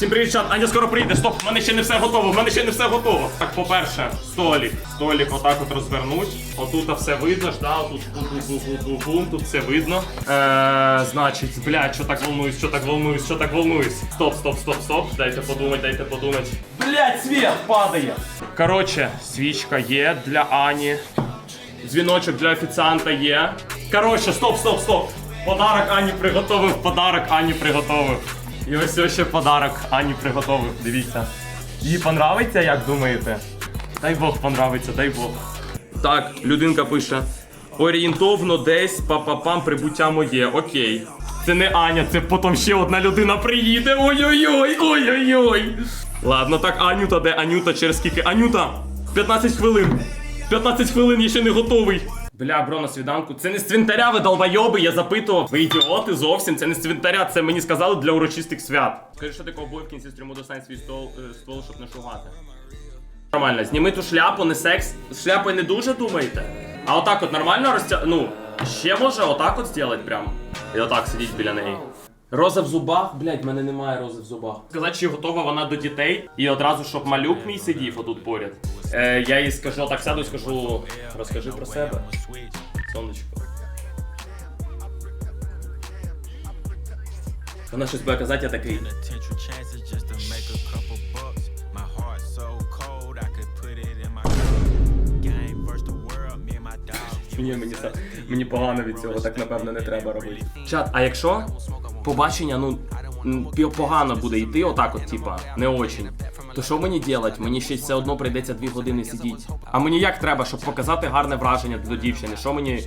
Всім привіт, чат. Аня скоро прийде. Стоп, в мене ще не все готово. В мене ще не все готово. Так, по-перше, столік. Столік отак от розвернуть. Отут все видно ж, да? Тут бум-бум-бум-бум-бум, тут все видно. Е, значить, блядь, що так волнуюсь, що так волнуюсь, що так волнуюсь. Стоп, стоп, стоп, стоп. Дайте подумать, дайте подумать. Блядь, світ падає. Коротше, свічка є для Ані. Дзвіночок для офіціанта є. Коротше, стоп, стоп, стоп. Подарок Ані приготовив, подарок Ані приготовив. І ось ось ще подарок Ані приготовив. Дивіться. Їй понравиться, як думаєте? Дай Бог понравиться, дай Бог. Так, людинка пише. Орієнтовно десь па-па-пам прибуття моє. Окей. Це не Аня, це потім ще одна людина приїде. Ой-ой-ой, ой-ой-ой. Ладно, так, Анюта, де Анюта через скільки? Анюта! 15 хвилин. 15 хвилин, я ще не готовий. Бля, бро, на свіданку. Це не з цвинтаря, ви долбойоби, я запитував. Ви ідіоти зовсім, це не з цвинтаря, це мені сказали для урочистих свят. Скажи, що ти ковбой в кінці стріму достань свій стол, е, ствол, щоб не шугати. Нормально, зніми ту шляпу, не секс. З шляпою не дуже думаєте? А отак от нормально розтя... Ну, ще може отак от зробити прям. І отак сидіть біля неї. Роза в зубах, блядь, в мене немає рози в зубах. Сказати, чи готова вона до дітей, і одразу, щоб малюк мій сидів отут поряд. Е, я їй скажу, так сяду і скажу, розкажи про себе. Сонечко. Вона щось буде казати, я такий. Ні, мені, мені погано від цього, так напевно не треба робити. Чат, а якщо побачення, ну погано буде йти, отак от, типа, не очень. То що мені делать? Мені ще все одно прийдеться дві години сидіти. А мені як треба, щоб показати гарне враження до дівчини? Що мені.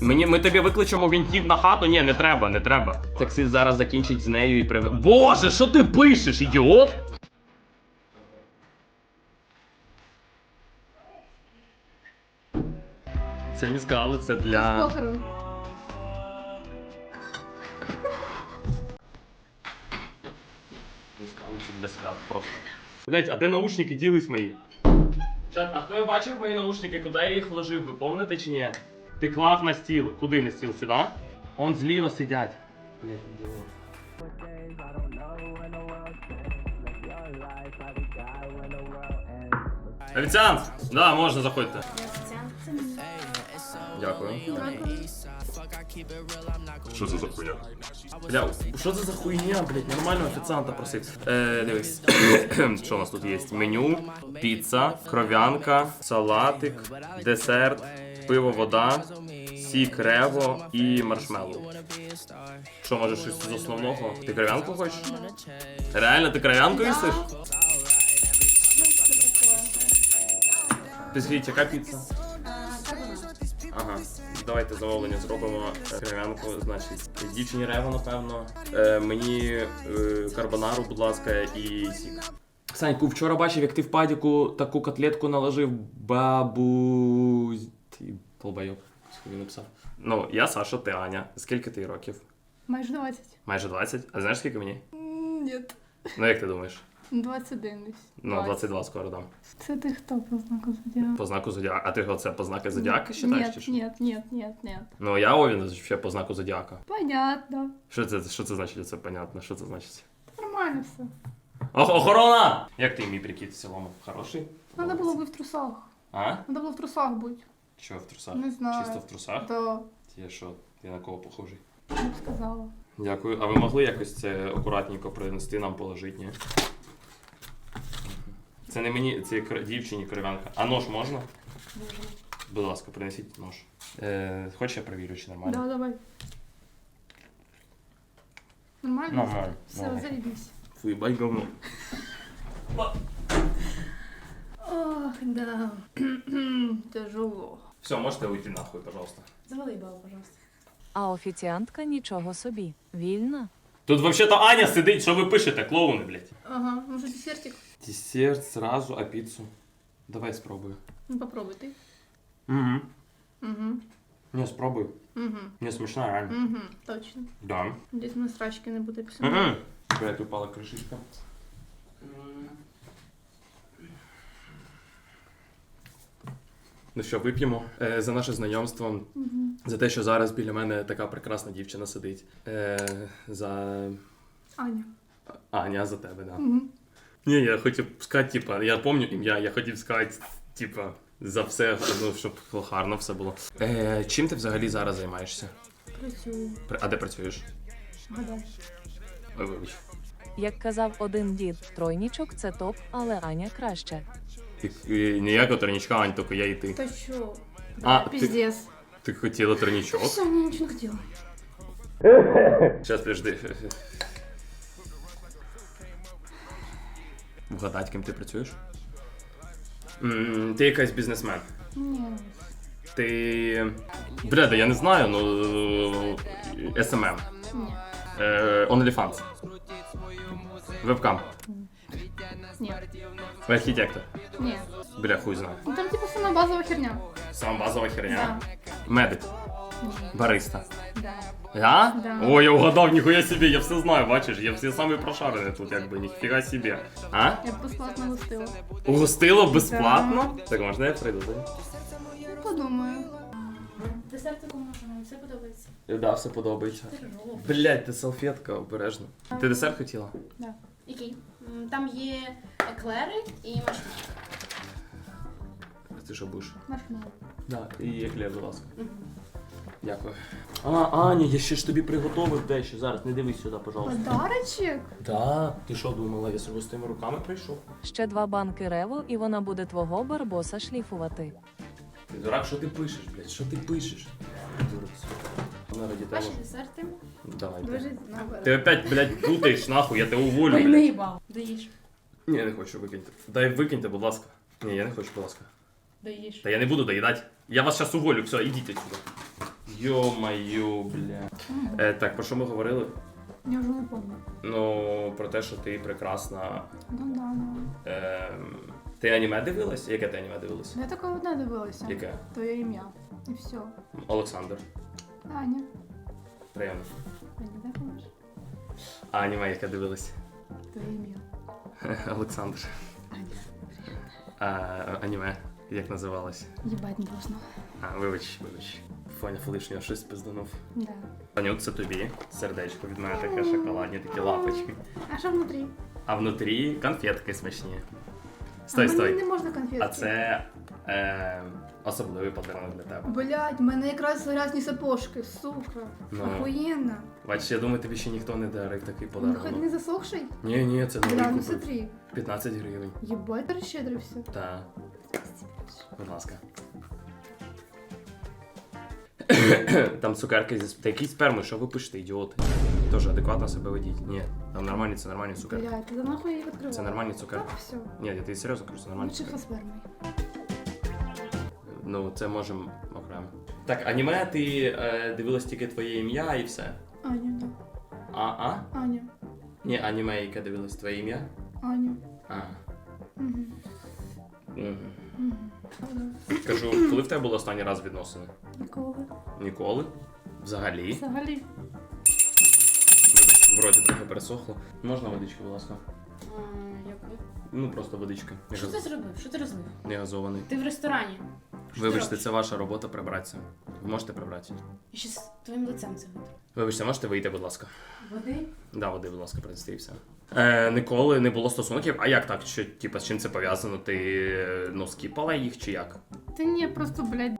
Мені ми тобі викличемо вінтів на хату? Ні, не треба, не треба. Таксист зараз закінчить з нею і приве. Боже, що ти пишеш, ідіот? Це мізгали, це для. Для свят просто. Блять, а де наушники ділись мої? Чат, а хто я бачив мої наушники, куди я їх вложив? Ви пам'ятаєте чи ні? Ти клав на стіл. Куди на стіл? Сюди? Он зліва сидять. Блять, ідіот. Офіціант! Да, можна заходьте. Дякую. Що це за хуйня? Бля, що це за хуйня, блядь, нормально офіціанта просив. Е, дивись. що у нас тут є? Меню, піца, кров'янка, салатик, десерт, пиво, вода, сік, рево і маршмеллоу. Що, може щось з основного? Ти кров'янку хочеш? Реально, ти кров'янку їсиш? Ти скажіть, яка піца? Ага, давайте замовлення зробимо кров'янку, значить, дівчині рево, напевно. Е, мені е, карбонару, будь ласка, і сік. Саньку, вчора бачив, як ти в падіку таку котлетку наложив бабу. Ти долбайок, він написав. Ну, я Саша, ти Аня. Скільки ти років? Майже 20. Майже 20? А знаєш скільки мені? Ні. Ну як ти думаєш? 21 десь. Ну, 22 скоро дам. Це ти хто по знаку зодіаку? По знаку зодіака. А ти оце по знаку зодіака считаєш? чи Нет, що? нет, нет, нет, нет. Ну я Овін ще по знаку зодіака. Понятно. Що це, що це значить? Це понятно. Що це значить? Нормально все. Ох, охорона! Як ти мій прикид в цілому? Хороший? Надо було би в трусах. А? Надо було в трусах бути. Що в трусах? Не знаю. Чисто в трусах? То Ти що? Ти на кого похожий? я б сказала. Дякую. А ви могли якось це акуратненько принести нам положити, ні? Це не мені, це кр- дівчині кривянка. А нож можна? Будь ласка, принесіть нож. Е, хочеш я перевірю, чи нормально? Да, давай. Нормально? Нормально. Все, Нормально. заебись. Фу, їбать говно. Ох, да. Тяжело. Все, можете уйти нахуй, пожалуйста. Завали бал, пожалуйста. А офіціантка нічого собі. Вільна. Тут взагалі-то Аня сидить, що ви пишете, клоуни, блядь. Ага, може десертик? Десерт сразу, а піцу? Давай спробую. Ну попробуй ти. Угу. Угу. Не, спробуй. Угу. Не смачна, реально. Угу. Точно. Да. Десь на срачки не буде після. Угу. Упала кришечка. Ну що, вип'ємо е, за наше знайомство, за те, що зараз біля мене така прекрасна дівчина сидить. Е, за Аня. Аня за тебе, да. Угу. Ні, я хотів сказати, типа, я пам'ятаю ім'я, я хотів сказати, типа, за все, ну, щоб гарно все було. Е, чим ти взагалі зараз займаєшся? Працюю. А де працюєш? Ой, вибач. Як казав один дід, тройнічок це топ, але Аня краще. Ти, е, ніякого тройничка, Ань, тільки я і ти. Та що? А, ти- пиздец. Ти хотіла тройничок? Все, я ничего не хотела. Сейчас, подожди. Вгадать, ким ти працюєш? М, Ти якийсь бізнесмен. Ні. Ти. Бля, я не знаю, ну. SMM. Ні. Е, OnlyFans. Вебкам. Ні. Архітектор. Ні. Бля, хуй знає. Ну там типа сама базова херня. Сам базова херня. Да. Медик. Ні. Бариста. Да. Да. Ой, я угадав, ніхуя собі, я все знаю, бачиш, я все самий прошарений тут, якби, ніфіга собі. А? Я б безплатно гостила. Угостило безплатно? Так можна я прийду, так? Подумаю. Десертику можна, все подобається. Да, все подобається. Блять, ти салфетка, обережно. Ти десерт хотіла? Да. Який? М, Там є еклери і маршмеллоу. Ти що будеш? Маршмеллоу. Да, і еклер, будь ласка. Дякую. А, Аня, я ще ж тобі приготовив дещо. Зараз не дивись сюди, пожалуйста. Подарочек? Да, ти що думала, я з тими руками прийшов? Ще два банки рево, і вона буде твого барбоса шліфувати. Ти дурак, що ти пишеш, блядь? Що ти пишеш? Дурак. Вона раді тебе. Ваші десерти. Давай. Дуже Ти опять, блядь, путаєш, нахуй, я тебе уволю, Ой, не блядь. їбав. Доїж. Ні, я не хочу викиньте. Дай викиньте, будь ласка. Ні, я не хочу, будь ласка. Доїж. Та я не буду доїдати. Я вас зараз уволю, все, ідіть отсюда. Йо-моє, бля. Е, так, про що ми говорили? Я вже не помню. Ну, про те, що ти прекрасна. Ну да, ну. Е, ти аніме дивилась? Яке ти аніме дивилась? Я така одна дивилася. Яке? Твоє ім'я. І все. Олександр. Аня. Приємно. Аня, де помиш? А аніме, яке дивилась? Твоє ім'я. Олександр. А, аніме, як називалось? Їбать не должно. А, вибач, вибач. Фоня лишнього щось пизданув. Да. Анют, це тобі. Сердечко від мене таке шоколадні, такі лапочки. А що внутрі? А внутрі конфетки смачні. а Стой, мені стой. не можна конфетки. А це е, особливий подарунок для тебе. Блять, в мене якраз грязні сапожки, сука. Ну. Охуєнно. Бачиш, я думаю, тобі ще ніхто не дарив такий Ну, хоч не засохший? Ні, ні, це новий ну смотри. 15 гривень. Єбать, розщедрився. Та, будь ласка. Там цукерки зі Та які сперми, що ви пишете, ідіоти? Тоже адекватно себе ведіть. Ні, там нормальні, це нормальні цукерки. Блять, ти нахуй її відкривала? Це нормальні цукерки. Так, все. Ні, я тобі серйозно кажу, це нормальні Лучше цукерки. фасбермой. Ну, це можемо окремо. Так, аніме, ти е, дивилась тільки твоє ім'я і все. Аня, да. А, а? Аня. Ні, аніме, яке дивилась твоє ім'я? Аня. А. Угу. Мгм. Угу. Кажу, коли в тебе було останній раз відносини? Ніколи. Ніколи? Взагалі? Взагалі. Вибач, вроді трохи пересохло. Можна водичку, будь ласка? Яку? Ну, просто водичка. Не, Що газ... ти зробив? Що ти розлив? не газований. Ти в ресторані. Що Вибачте, це ваша робота прибратися. Ви можете прибрати? Я ще з твоїм лицем це витру. Вибачте, можете вийти, будь ласка. Води? Да, води, будь ласка, принести і все. Е, ніколи не було стосунків. А як так? Що, типа, з чим це пов'язано? Ти е, ну, скіпала їх чи як? Та ні, просто, блядь,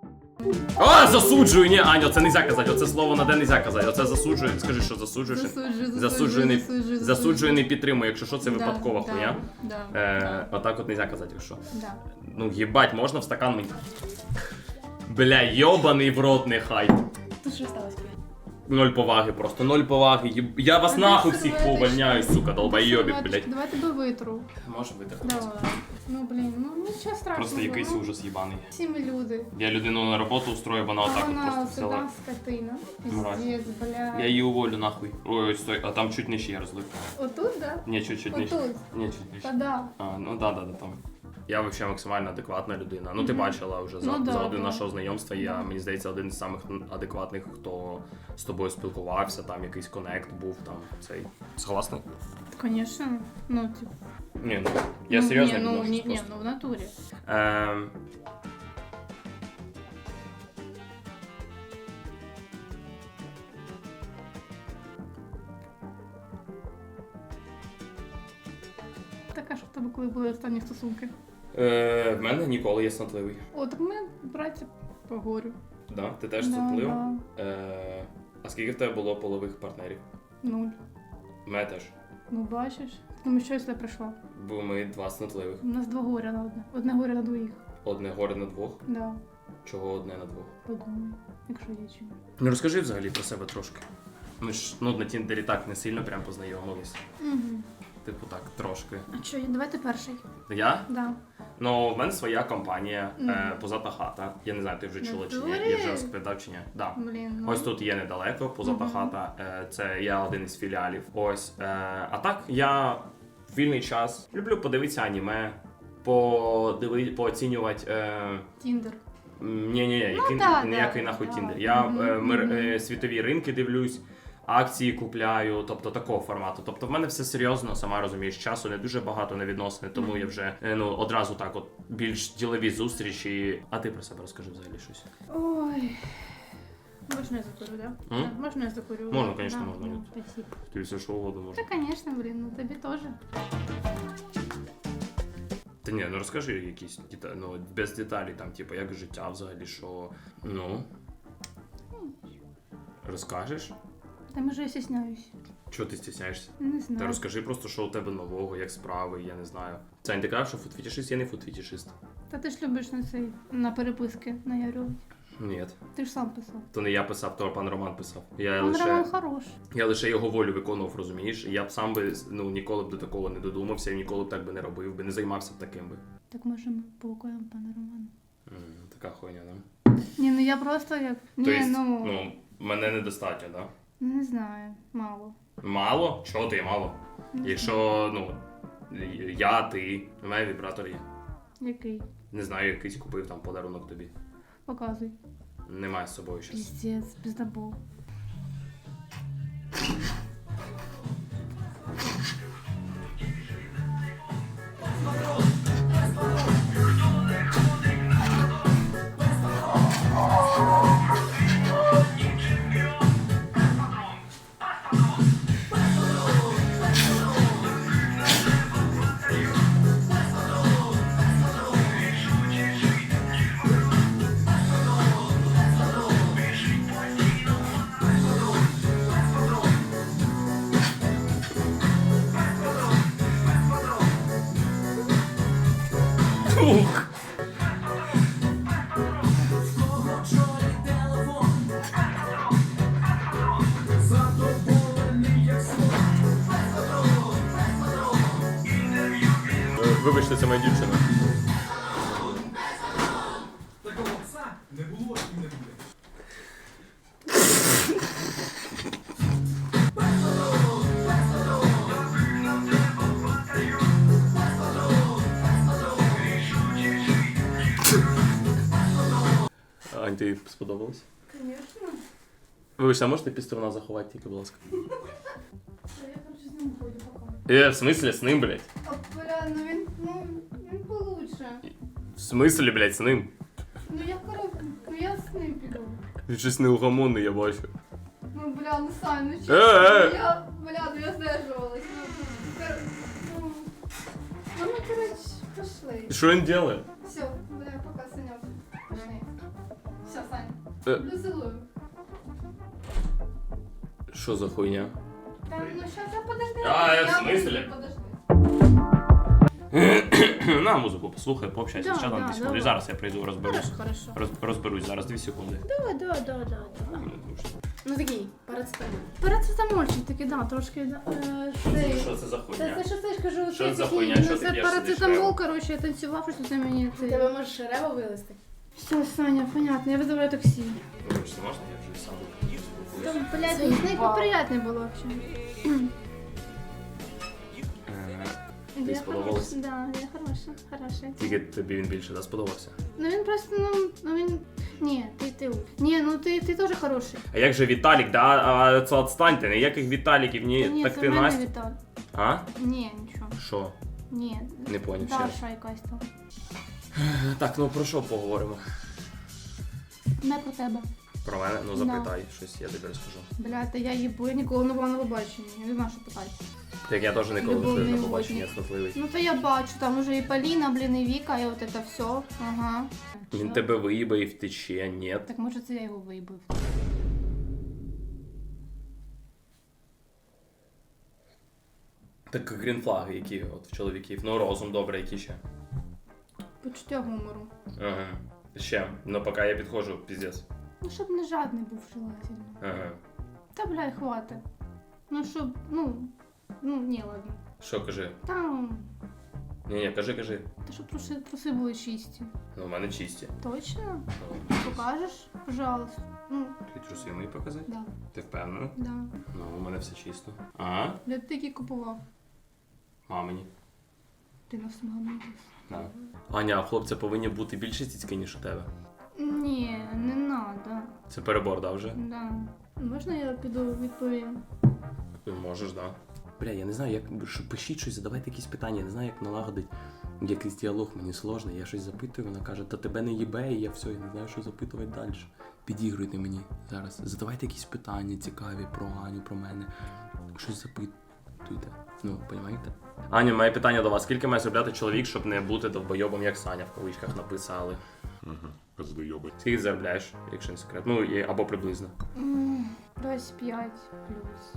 А, засуджую! Ні, Аню, це нельзя казати. Оце слово на де нельзя казати. Оце засуджую. Скажи, що засуджуєш. засуджую, засуджую, Засуджую, не, засуджую, засуджую, не підтримую. Якщо що, це Да, випадкова да, хуйня. Да, Е, отак от нельзя казати, якщо. да. Ну, їбать, можна в стакан мені. Бля, йобаний в рот нехай. Тут що сталося? Ноль поваги, просто ноль поваги. Я вас А нахуй ти всіх повольняю, сука, долбойобів, Давай- блядь. Давай тебе витру. Може витерти. Давай. Ну, блін, ну нічого страшного. Просто якийсь ну, ужас їбаний. Всі ми люди. Я людину на роботу устрою, вона А отак от вона просто взяла. сюди скотина. Мразь. Піздець, бля. Я її уволю нахуй. Ой, ой, стой, а там чуть нижче я розлив. Отут, да? Ні, чуть-чуть нижче. Отут. Ні, чуть нижче. Та да. А, ну да, да, да, там. Я взагалі максимально адекватна людина. Ну ти бачила вже за, Ну да, за один да. нашого знайомства. Я мені здається один з самих адекватних, хто з тобою спілкувався, там якийсь конект був, там цей. Согласний? Конечно. Ну, типу. Ні, ну я ну, серйозно ні, ну, відношусь ні, ні, просто. ну в натурі. Ем, така, що в тебе коли були останні стосунки? Е, в мене ніколи є снотливий. О, так ми браття по горю. Да? Ти теж Да, снотливий? да. Е, а скільки в тебе було полових партнерів? Нуль. У мене теж. Ну бачиш. Тому що я сюди прийшла. Бо ми два снотливих. У нас два горя на одне. Одне горе на двоїх. Одне горе на двох. Да. Чого одне на двох? Подумай, якщо є чим. Ну розкажи взагалі про себе трошки. Ми ж ну, на Тіндері так не сильно прям познайомились. Угу. Типу так, трошки. А що, давайте перший. Я? Да. Ну, в мене своя компанія, е, позата хата. Я не знаю, ти вже чула чи ні. Я вже розповідав чи ні. Да. Блін, ну. Ось тут є недалеко, позата Мгм. хата. Е, Це я один із філіалів. Ось. Е, А так, я в вільний час люблю подивитися аніме, подиви, пооцінювати. Е, Тіндер. ні, ні, який, Ну, да, ніякий да, нахуй да. тіндер. Я е, мир, е, світові ринки дивлюсь. Акції купляю, тобто такого формату. Тобто в мене все серйозно, сама розумієш, часу не дуже багато на відносини, тому Мгм. я вже е, ну одразу так, от більш ділові зустрічі. А ти про себе розкажи взагалі щось. Ой. Можна я закурю, да? М? Да, Можна я закурю? Можна, Да, конечно, да, можна. ну, Спасибо. Ти все що угодно можеш. Да, конечно, блин, ну тобі теж. Та ні, ну розкажи якісь дета- ну, без деталей, там, типу, як життя взагалі, що. Ну. Розкажеш? Та може я стісняюсь. Чого ти стісняєшся? Не знаю. Та розкажи просто, що у тебе нового, як справи, я не знаю. Сань, ти кажеш, що футфетішист, я не футфетішист. Та ти ж любиш на цей на переписки наярювати. Ні. Ти ж сам писав. То не я писав, то пан Роман писав. Я Пан лише, Роман хорош. я лише його волю виконував, розумієш? Я б сам би ну, ніколи б до такого не додумався і ніколи б так би не робив, би не займався б таким би. Так може ми поукаємо пана Романа. М, така хуйня, да? Ні, ну я просто як. Ні, То есть, ну, ну, мене недостатньо, да? Не знаю, мало. Мало? Чого ти мало? Якщо, ну, я, ти, у мене вібратор є. Який? Не знаю, якийсь купив там подарунок тобі. Показуй. Немає з собою щось. Піздець, пиздабол. Вибачте, а можете піструна заховати тільки, будь ласка? Я короче з ним ходжу поки. Е, в смислі, з ним, блядь? А, бля, ну він, ну, він получше. В смислі, блядь, з ним? Ну я короче, ну я з ним піду. Він щось неугомонний, я бачу. Ну, бля, ну Сань, ну Е, чесно, е. я, бля, ну я здержувалась. Ну, кор- ну, ну, ми, короче, пошли. І що він робить? Все, бля, пока, Санек. Пошли. Все, Сань, Е. люблю, целую. Що за хуйня? Да, ну сейчас я подожди. А, я в Подожди. На музику послухай, пообщайся Да, з чатом да, секунди. давай. Зараз я прийду, розберусь. Хорошо, хорошо. Роз, розберусь зараз дві секунди. Давай, давай, давай, давай. давай. Ну такий, парацетамол. Парацетамольчик такий, да, трошки, да. Е, цей. Що це за Це, хуйня? це що це ж кажу, Що це за такий, хуйня? ну, Що ти це п'єш собі парацетамол, коротше, я танцював, що це мені У це. тебе може шерево вилезти? Все, Саня, понятно, я визиваю таксі. Вибачте, можна я вже сам Там, блядь, з нею поприятне було взагалі. Е, Ти сподобалась? Да, я хороша, хороша. Тільки тобі він більше да, сподобався. Ну він просто, ну, ну він... Ні, ти, ти. Ні, ну ти, ти теж хороший. А як же Віталік, да? А це відстаньте, ніяких Віталіків, ні, Ні, так це ти в мене Настя. Віталь. А? Ні, нічого. Що? Ні. Не поняв ще раз. Даша якась там. Так, ну про що поговоримо? Не про тебе. Про мене? Ну запитай щось, я тобі розкажу. Блядь, та я їбу, я ніколи не була на побаченні. Я не знаю, що питати. Так я теж ніколи не ходив на побачення водник. цнотливий. Ну то я бачу, там уже і Поліна, блін, і Віка, і от це все. Ага. Він тебе виїбе і втече, ні. Так може це я його вибив. Так грінфлаги, які от в чоловіків. Ну, розум добре, які ще. Почуття гумору. Ага. Ще. Ну поки я підходжу, піздець. Ну, щоб не жадний був желательно. Ага. Та бля, хватить. Ну щоб, ну. Ну, ні, ладно. Що кажи? Там. Ні, ні, кажи, кажи. Та щоб труси, труси були чисті. Ну, у мене чисті. Точно? Покажеш, пожалуйста. Ну, Ти труси мої показати? да, Ти впевнена? да. Ну, у мене все чисто. А? Де ти які купував? Мамині. Ти нас маму. Да. Аня, а хлопці повинні бути більше цицьки, ніж у тебе. Це перебор, да, вже? Да. Можна я піду відповім? Можеш, да. Бля, я не знаю, як що, пишіть щось, задавайте якісь питання, я не знаю, як налагодити якийсь діалог, мені сложно. Я щось запитую, вона каже, та тебе не їбе, і я все, я не знаю, що запитувати далі. Підігруйте мені зараз. Задавайте якісь питання цікаві про Аню, про мене. Щось запитуйте. Ну, розумієте? Аня, моє питання до вас: скільки має заробляти чоловік, щоб не бути довбойобом, як Саня в кавичках написали? Козлойоби. Скільки заробляєш, якщо не секрет? Ну, і, або приблизно. М, 25 плюс.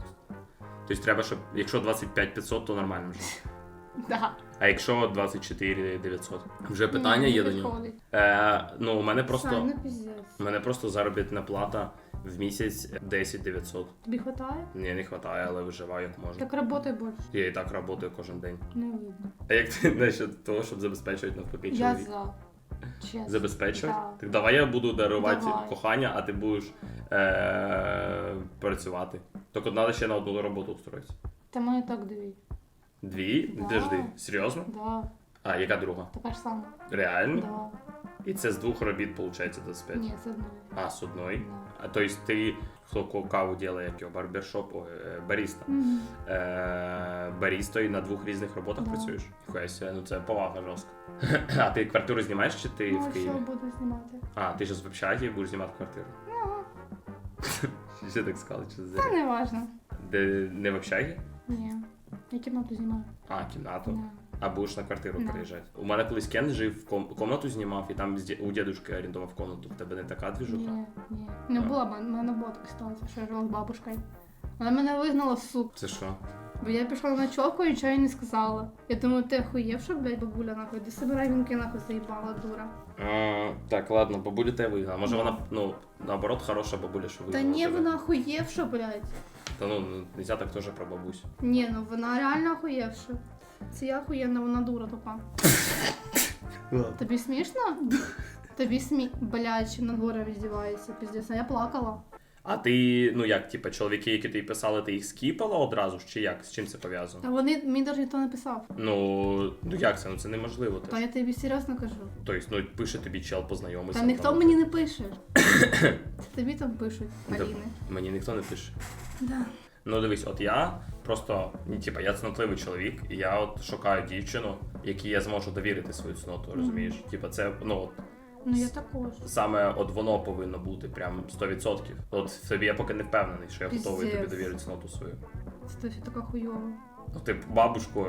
Тобто треба, щоб якщо 25 500, то нормально вже. Да. А якщо 24 900? Вже питання Ні, є не до нього. підходить. Е, ну, у мене просто, ну піздець. у мене просто заробітна плата в місяць 10 900. Тобі хватає? Ні, не вистачає, але виживаю як можу. Так работай більше. Я і так працюю кожен день. Не видно. А як ти насчет того, щоб забезпечувати навпаки Я чоловік? за. Чесно. Забезпечувати? Да. Так давай я буду дарувати Давай. кохання, а ти будеш е- працювати. Тільки треба ще на одну роботу устроїтися. Та мене так дві. Дві? Да. Подожди, серйозно? Да. А яка друга? Така ж сама. Реально? Да. І це з двох робіт виходить 25? Ні, це одної. А, з одної? Да. А то есть ти хто каву як його барбершоп, е, баріста. Мгм. Е, барістою на двох різних роботах Да. працюєш? Ніхуя ну це повага жорстка. а ти квартиру знімаєш чи ти Ну, в Києві? буду знімати? А, ти зараз в общагі будеш знімати квартиру. Ну, Що так сказали, що це? та не важно. Де не в общагі? Ні. Я кімнату знімаю. А, кімнату. Да. А будеш на квартиру Да. переїжджати. У мене колись Кен жив, ком- комнату знімав, і там у дідушки орендував комнату. В тебе не така двіжуха? Ні, ні. Не була в мене, була така ситуація, що я жила з бабушкою. Вона мене вигнала в суп. Це що? Бо я пішла на ночовку і нічого їй не сказала. Я думаю, ти охуєвша, блядь, бабуля, нахуй, ти собирай вінки, нахуй, заїбала, дура. А, так, ладно, бабуля тебе вигнала. Може вона, ну, наоборот, хороша бабуля, що Та вигнала ні, тебе. вона охуєвша, блядь. Та ну, ну, нельзя так теж про бабусь. Ні, ну вона реально охуєвша. Це я охуєнна, вона дура тупа. Тобі смішно? Тобі смі... Блядь, на дворі роздівається, піздець, а я плакала. А ти, ну як, типа, чоловіки, які тобі писали, ти їх скіпала одразу ж, чи як? З чим це пов'язано? Та вони, мені навіть ніхто не писав. Ну, ну як це? Ну це неможливо. Та я тобі серйозно кажу. Тобто, ну пише тобі чел познайомитися. Та ніхто там. мені не пише. Це тобі там пишуть, Да, Аліни. Мені ніхто не пише. Да. Ну дивись, от я просто, ну, типа, я цнотливий чоловік, і я от шукаю дівчину, якій я зможу довірити свою цноту, розумієш? Типа, це, ну от Ну я також. саме от воно повинно бути прям 100%. От в тобі я поки не впевнений, що я готовий тобі довірити цноту свою. Це така хуйова. Ну ти б бабушку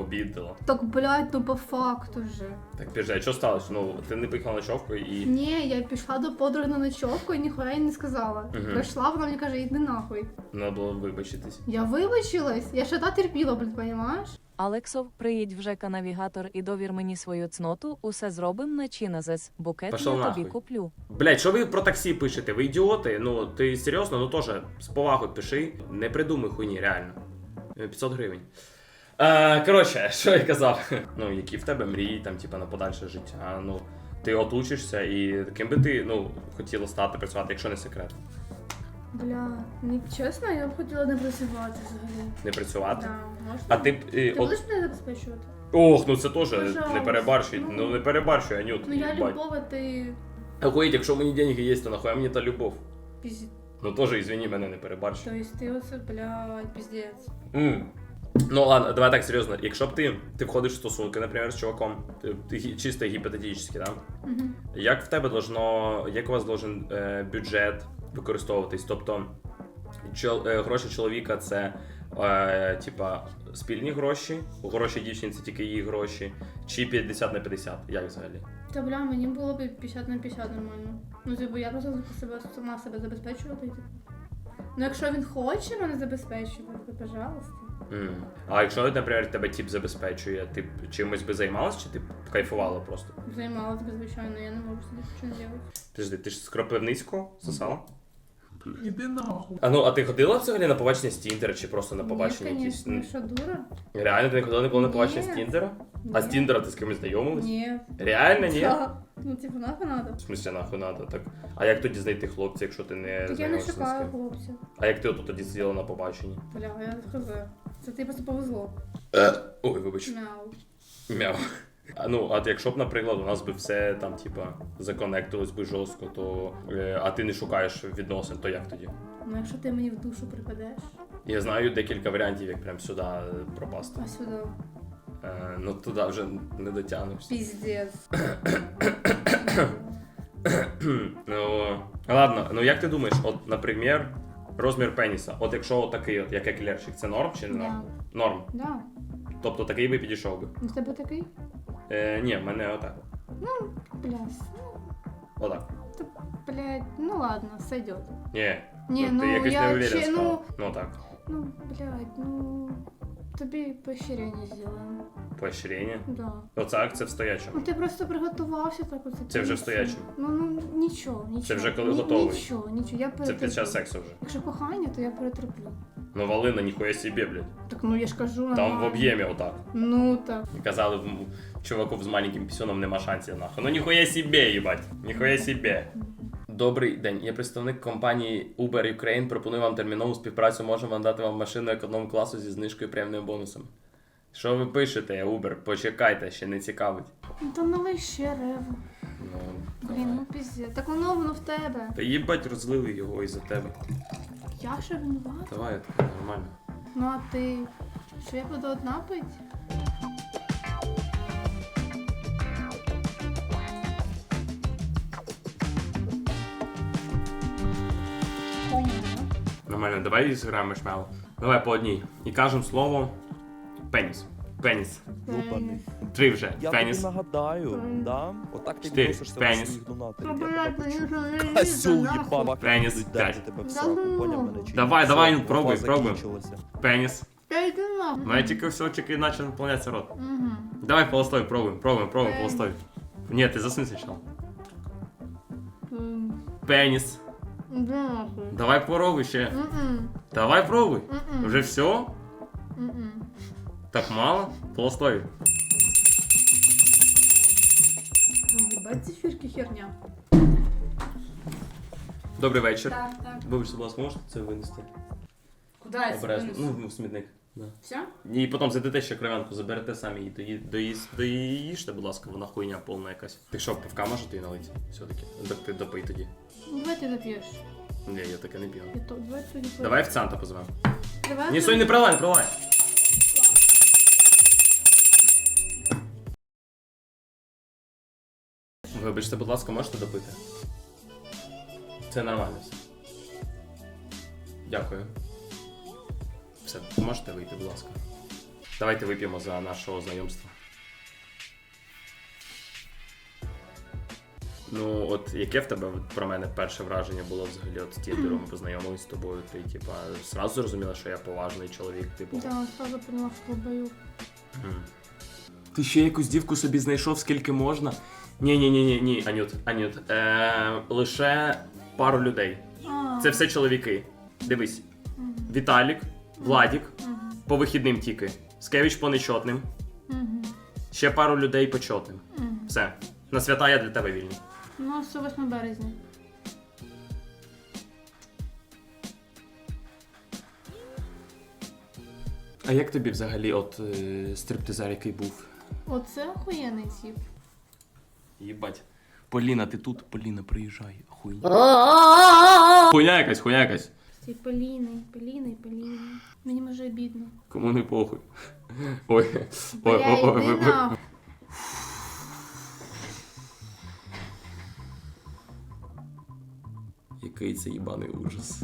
обідала. Так, блядь, ну по факту же. Так підожди, а що сталося? Ну ти не поїхала ночовку і. Ні, я пішла до подруги на ночовку і ніхуя їй не сказала. Мгм. Прийшла, вона мені каже, йди нахуй. Треба було вибачитись. Я вибачилась, я ще та терпіла, блядь, понімаєш? Алексов, приїдь в ЖЕКа навігатор і довір мені свою цноту, усе зробим на чиназес, букет Пошов я нахуй. тобі куплю. Блять, що ви про таксі пишете? Ви ідіоти? Ну ти серйозно, ну теж з повагою пиши. Не придумай хуйні, реально. Е, 500 гривень. Е, коротше, що я казав? Ну, які в тебе мрії, там, типа, на подальше життя. Ну, ти от учишся і ким би ти ну, хотіла стати працювати, якщо не секрет. Бля, не чесно, я б хотіла не працювати взагалі. Не працювати. Да, можна? А ти б. е, Ти от- будеш мене забезпечувати? Ох, ну це теж не перебарщуй. Ну. Ну не перебарщуй, Анют. Ну я їбать. любова, ти Охуєть, якщо мені деньги є, то нахуя мені та любов. пізд... Ну теж, извини, мене не перебарщу. То есть ти оце, блядь, піздець. М. Ну ладно, давай так серйозно. Якщо б ти, ти входиш в стосунки, наприклад, з чуваком, ти, ти гі- чисто гіпотетично, да? Угу. як в тебе должно, як у вас должен е, бюджет використовуватись? Тобто чол, е, гроші чоловіка це Е, типа, спільні гроші, гроші дівчині це тільки її гроші, чи 50 на 50, як взагалі? Та бля, мені було б 50 на 50 нормально. Ну, типу, я просто себе сама себе забезпечувати. Типу. Ну, якщо він хоче мене забезпечувати, то пожалуйста. М. А якщо, наприклад, тебе тип забезпечує, ти б чимось би займалась, чи ти б кайфувала просто? Займалась би, звичайно, я не можу собі нічого не робити. Подожди, ти ж з Кропивницького сосала? Іди нахуй. А ну, а ти ходила взагалі на побачення з Тіндера, чи просто на побачення Ні, якісь? що дура? Реально, ти не ходила ніколи на побачення з Ні. Тіндера? А з Ні. Тіндера ти з кимось знайомилась? Ні. Реально, ні? Та. Ну, типу, нахуй надо. В смысле, нахуй надо, так. А як тоді знайти хлопця, якщо ти не Так я не знайомишся з шукаю ким? хлопців. А як ти отут тоді сиділа на побаченні? Бля, я хз. Це тобі просто повезло. Ой, вибач. Мяу. Мяу. Ну, а якщо б, наприклад, у нас би все там, типа, законектилось би жорстко, то. е, а ти не шукаєш відносин, то як тоді? Ну, якщо ти мені в душу припадеш, Я знаю декілька варіантів, як прям сюди е, пропасти. а сюди Е, ну туди вже не дотягнешся. піздець. ну, ладно, ну як ти думаєш, от, наприклад, розмір пеніса, от якщо от такий, от, як еклерчик, це норм чи не норм? Норм. Да. Тобто такий би підійшов би. У тебе такий? Е, ні, в мене отак. Бляс. Отак. Та, блядь, ну ладно, сойдет. Ні. Ні, ти ну, якось я не уверен чи- сказала. Ну так. Ну, блядь, ну... Тобі поощрення зробимо. Поощрення. Да. Оцак це в стоячому. Ну ти просто приготувався так оце. Це вже пісню. стоячим. Ну, ну нічого, нічого. Це вже коли Ні- готовий. Нічого, нічого, я Це перетерплю. під час сексу вже. Якщо кохання, то я перетерплю. Ну Валина, ніхуя собі, блядь. Так ну я ж кажу, Там в об'ємі отак. Ну так. І казали, м, чуваку з маленьким пісюном нема шансів нахуй. Ну ніхуя себе, їбать. Ніхуя себе. Добрий день. Я представник компанії Uber Ukraine. Пропоную вам термінову співпрацю. Можемо вам дати вам машину економ класу зі знижкою преміум бонусом. Що ви пишете, Uber? Почекайте, ще не цікавить. То налий ще реву. Ну, Блін, ну піздець. Так воно воно в тебе. Та їбать, розлили його із-за тебе. Я ще винувата. Давай, так нормально. Ну а ти. Що я буду одна пити? Нормально, давай зіграємо шмяло. Давай по одній. І кажемо слово пеніс. Пеніс. Ёбаний. Три вже. Я Пеніс. тобі нагадаю, да? Отак ти Чотири. відносишся до Пеніс. своїх донатів. Ну, тебе ну, ну, їбава, Пеніс. П'ять. дати тебе в сраку, ну. поняв мене чи ні? Давай, Все, давай, графа пробуй, пробуй. закінчилася. Пеніс. Ну я тільки все тільки почав наповнятися рот. Угу. Давай полостой, пробуємо, пробуємо, пробуємо Пеніс. полостой. Ні, ти засни. М, Пеніс. Давай пробуй ще. Давай пробуй. Вже все? Так мало? Полостой. Ну, Ебать, зефірки херня. Добрий вечір. Так, так. Вибачте, будь ласка, можете це винести? Куди я це Обережно. винесу? Ну, в смітник. Да. Все? І потім зайдете ще кров'янку, заберете самі і дої, доїс, доїжте, будь ласка, вона хуйня повна якась. Ти що, пивка можете і налити? Все-таки. Так ти допий тоді. Ну, Давай ти доп'єш. Ні, я таке не п'ю. Я то, давай тоді. Давай офіціанта позвемо. Давай. Ні, стой, не пролай, не пролай. Вибачте, будь ласка, можете допити? Це нормально все. Дякую. Все, можете вийти, будь ласка. Давайте вип'ємо за нашого знайомства. Ну, от яке в тебе про мене перше враження було взагалі от Тіндером ми познайомились з тобою? Ти, типа, зразу зрозуміла, що я поважний чоловік, типу. Да, сразу поняла, що бою. Ти ще якусь дівку собі знайшов, скільки можна? Ні, ні, ні, ні, ні, Анют, Анют. Е, лише пару людей. А, Це все чоловіки. Дивись. Віталік, Владік, по вихідним тільки. Скевич по нечотним. Ще пару людей по чотним. Все. На свята я для тебе вільний. Ну, все 8 березня. А як тобі взагалі, от е, стриптизер, який був? Оце охуєнний тип. Їбать. Поліна, ти тут? Поліна, приїжджай. Хуйня. Хуйня якась, хуйня якась. Ці Поліни, Поліни, Поліни. Мені може обідно. Кому не похуй. Ой. Ой, ой, ой, ви- нахуй. Який це їбаний ужас.